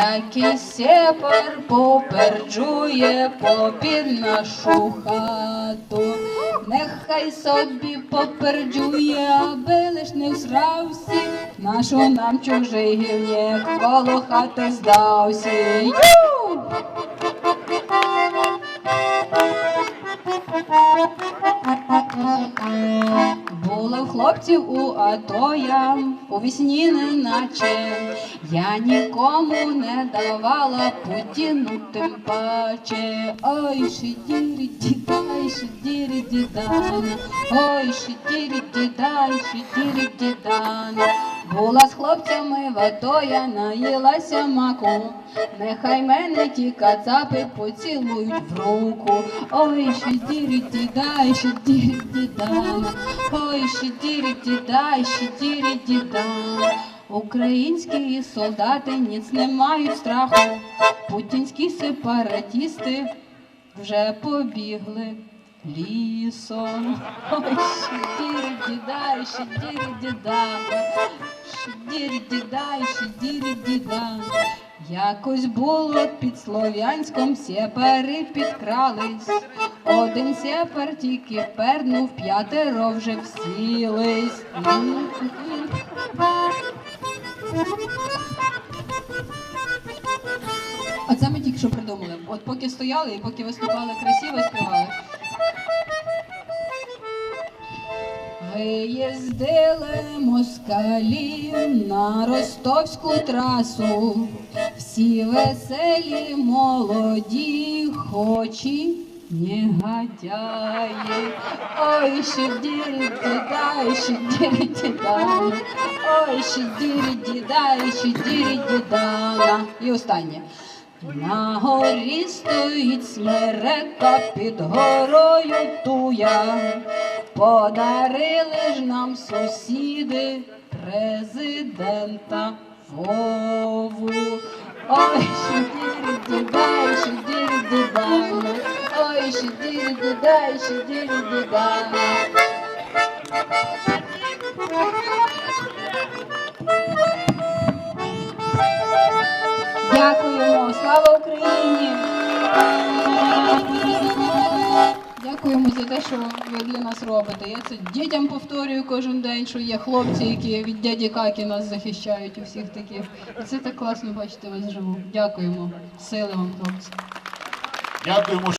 Який сепар поперджує попід нашу хату, нехай собі поперджує, аби лиш не всрався, нашу нам чужий гівнєк коло хати здався. Ю! Було в хлопців у АТО у вісні неначе я нікому не давала Путіну тим паче. Ой, шидірі дідай, шидірі дідана, ой, шидірі дідай, шидірі дідана. Була з хлопцями в АТО, я наїлася маку. Нехай мене ті кацапи поцілують в руку. Ой, шидірі дідай, шидірі дідана, ой, шидірі дідай, шидірі дідана. Українські солдати ніц не мають страху. Путінські сепаратісти вже побігли лісом. Ой, шидірі дідай, шидірі шидірі дідай, шидірі дідана. Якось було під Слов'янськом сепари підкрались. Один сепар тільки пернув, п'ятеро вже всілись. Оце ми тільки що придумали. От поки стояли і поки виступали красиво співали. Виїздили москалі на ростовську трасу, всі веселі, молоді, хочі негодяї. Ой, ще шидірі дідай, шидірі дідай, ой, шидірі дідай, шидірі дідана. І останнє. На горі стоїть смерека під горою туя. Подарили ж нам сусіди президента Вову. Ой, ще шидірі дідай, шидірі дідана. Ой, ще шидірі дідай, шидірі дідана. Дякуємо за те, що ви для нас робите. Я це дітям повторюю кожен день, що є хлопці, які від дяді Какі нас захищають у всіх таких. І це так класно бачити вас живу. Дякуємо. Сили вам, хлопці. Дякуємо.